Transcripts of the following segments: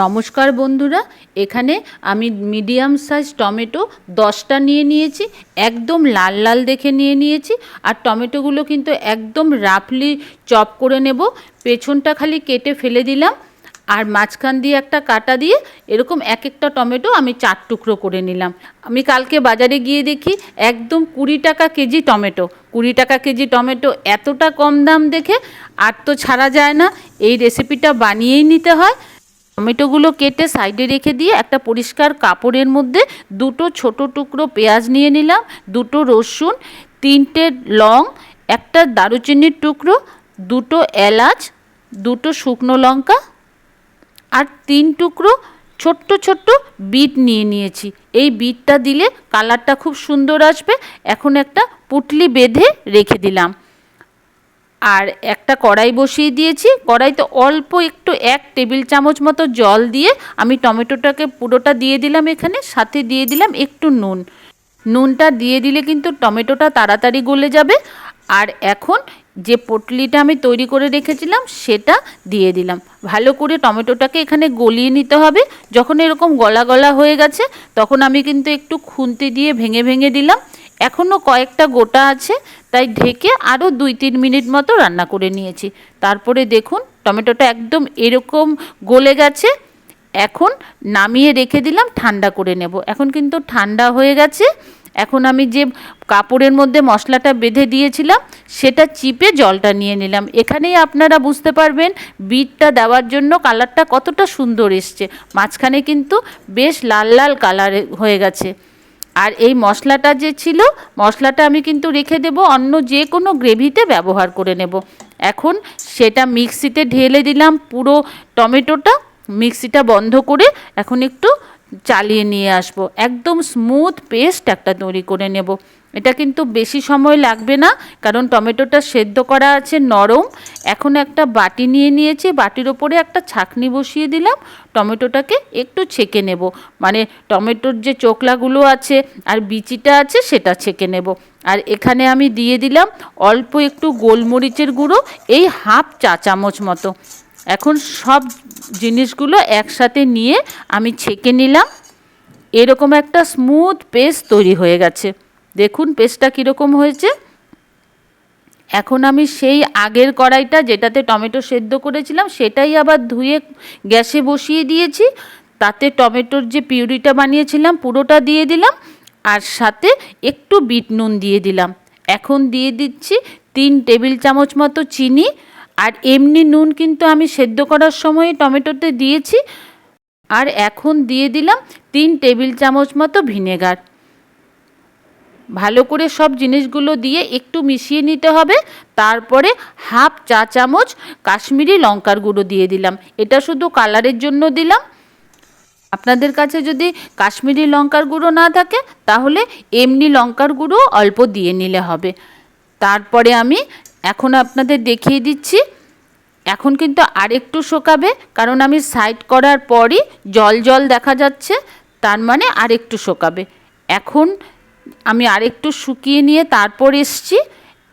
নমস্কার বন্ধুরা, এখানে আমি মিডিয়াম সাইজ টমেটো দশটা নিয়ে নিয়েছি, একদম লাল লাল দেখে নিয়ে নিয়েছি, আর টমেটোগুলো কিন্তু একদম রাফলি চপ করে নেব, পেছনটা খালি কেটে ফেলে দিলাম, আর মাঝখান দিয়ে একটা কাটা দিয়ে এরকম এক একটা টমেটো আমি চার টুকরো করে নিলাম। আমি কালকে বাজারে গিয়ে দেখি একদম কুড়ি টাকা কেজি টমেটো, কুড়ি টাকা কেজি টমেটো এতটা কম দাম দেখে, আর তো ছাড়া যায় না, এই রেসিপিটা বানিয়েই নিতে হয়। টমেটোগুলো কেটে সাইডে রেখে দিয়ে একটা পরিষ্কার কাপড়ের মধ্যে দুটো ছোট টুকরো পেঁয়াজ নিয়ে নিলাম, দুটো রসুন, তিনটে লং, একটা দারুচিনির টুকরো, দুটো এলাচ, দুটো শুকনো লঙ্কা আর তিন টুকরো ছোট্ট ছোট্ট বিট নিয়ে নিয়েছি। এই বিটটা দিলে কালারটা খুব সুন্দর আসবে। এখন একটা পুটলি বেঁধে রেখে দিলাম। আর একটা কড়াই বসিয়ে দিয়েছি। কড়াইতে অল্প একটু এক টেবিল চামচ মতো জল দিয়ে আমি টমেটোটাকে পুরোটা দিয়ে দিলাম এখানে, সাথে দিয়ে দিলাম একটু নুন। নুনটা দিয়ে দিলে কিন্তু টমেটোটা তাড়াতাড়ি গলে যাবে। আর এখন যে পটলিটা আমি তৈরি করে রেখেছিলাম সেটা দিয়ে দিলাম। ভালো করে টমেটোটাকে এখানে গলিয়ে নিতে হবে। যখন এরকম গলা গলা হয়ে গেছে, তখন আমি কিন্তু একটু খুন্তি দিয়ে ভেঙে ভেঙে দিলাম। এখনও কয়েকটা গোটা আছে, তাই ঢেকে আরও দুই তিন মিনিট মতো রান্না করে নিয়েছি। তারপরে দেখুন, টমেটোটা একদম এরকম গলে গেছে। এখন নামিয়ে রেখে দিলাম, ঠান্ডা করে নেব। এখন কিন্তু ঠান্ডা হয়ে গেছে। এখন আমি যে কাপড়ের মধ্যে মশলাটা বেঁধে দিয়েছিলাম, সেটা চিপে জলটা নিয়ে নিলাম। এখানেই আপনারা বুঝতে পারবেন, বিটটা দেওয়ার জন্য কালারটা কতটা সুন্দর এসছে। মাঝখানে কিন্তু বেশ লাল লাল কালার হয়ে গেছে। আর এই মশলাটা যে ছিল, মশলাটা আমি কিন্তু রেখে দেব, অন্য যে কোনো গ্রেভিতে ব্যবহার করে নেব। এখন সেটা মিক্সিতে ঢেলে দিলাম পুরো টমেটোটা, মিক্সিটা বন্ধ করে এখন একটু চালিয়ে নিয়ে আসব। একদম স্মুথ পেস্ট একটা তৈরি করে নেব। এটা কিন্তু বেশি সময় লাগবে না, কারণ টমেটোটা সেদ্ধ করা আছে নরম। এখন একটা বাটি নিয়ে নিয়েছি, বাটির ওপরে একটা ছাকনি বসিয়ে দিলাম, টমেটোটাকে একটু ছেঁকে নেব। মানে টমেটোর যে চোকলাগুলো আছে আর বিচিটা আছে সেটা ছেঁকে নেব। আর এখানে আমি দিয়ে দিলাম অল্প একটু গোলমরিচের গুঁড়ো, এই হাফ চা চামচ মতো। এখন সব জিনিসগুলো একসাথে নিয়ে আমি ছেঁকে নিলাম। এরকম একটা স্মুথ পেস্ট তৈরি হয়ে গেছে। দেখুন পেস্টটা কীরকম হয়েছে। এখন আমি সেই আগের কড়াইটা যেটাতে টমেটো সেদ্ধ করেছিলাম, সেটাই আবার ধুয়ে গ্যাসে বসিয়ে দিয়েছি। তাতে টমেটোর যে পিউরিটা বানিয়েছিলাম, পুরোটা দিয়ে দিলাম। আর সাথে একটু বিট নুন দিয়ে দিলাম। এখন দিয়ে দিচ্ছি তিন টেবিল চামচ মতো চিনি। আর এমনি নুন কিন্তু আমি সেদ্ধ করার সময় টমেটোতে দিয়েছি। আর এখন দিয়ে দিলাম তিন টেবিল চামচ মতো ভিনেগার। ভালো করে সব জিনিসগুলো দিয়ে একটু মিশিয়ে নিতে হবে। তারপরে হাফ চা চামচ কাশ্মীরি লঙ্কার গুঁড়ো দিয়ে দিলাম। এটা শুধু কালারের জন্য দিলাম। আপনাদের কাছে যদি কাশ্মীরি লঙ্কার গুঁড়ো না থাকে, তাহলে এমনি লঙ্কার গুঁড়ো অল্প দিয়ে নিলে হবে। তারপরে আমি এখন আপনাদের দেখিয়ে দিচ্ছি। এখন কিন্তু আরেকটু শোকাবে, কারণ আমি সাইড করার পরই জল জল দেখা যাচ্ছে, তার মানে আরেকটু শোকাবে। এখন আমি আরেকটু শুকিয়ে নিয়ে তারপর এসছি।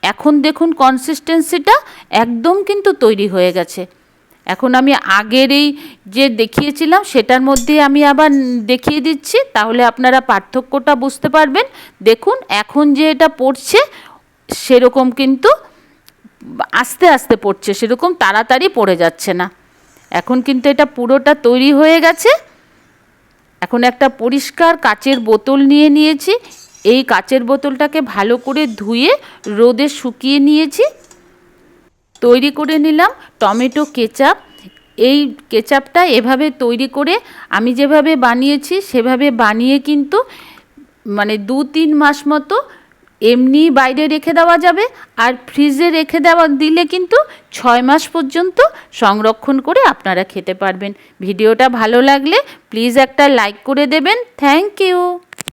এখন দেখুন কনসিস্টেন্সিটা একদম কিন্তু তৈরি হয়ে গেছে। এখন আমি আগের এই যে দেখিয়েছিলাম, সেটার মধ্যে আমি আবার দেখিয়ে দিচ্ছি। তাহলে আপনারা পার্থক্যটা বুঝতে পারবেন। দেখুন, এখন যে এটা পড়ছে, সেরকম কিন্তু আস্তে আস্তে পড়ছে, সেরকম তাড়াতাড়ি পড়ে যাচ্ছে না। এখন কিন্তু এটা পুরোটা তৈরি হয়ে গেছে। এখন একটা পরিষ্কার কাচের বোতল নিয়ে নিয়েছি। এই কাচের বোতলটাকে ভালো করে ধুয়ে রোদে শুকিয়ে নিয়েছি। তৈরি করে নিলাম টমেটো কেচাপ। এই কেচাপটা এভাবে তৈরি করে আমি যেভাবে বানিয়েছি, সেভাবে বানিয়ে কিন্তু মানে দু তিন মাস মতো এমনি বাইরে রেখে দেওয়া যাবে আর ফ্রিজে রেখে দেওয়া দিলে কিন্তু ছয় মাস পর্যন্ত সংরক্ষণ করে আপনারা খেতে পারবেন। ভিডিওটা ভালো লাগলে প্লিজ একটা লাইক করে দেবেন। Thank you.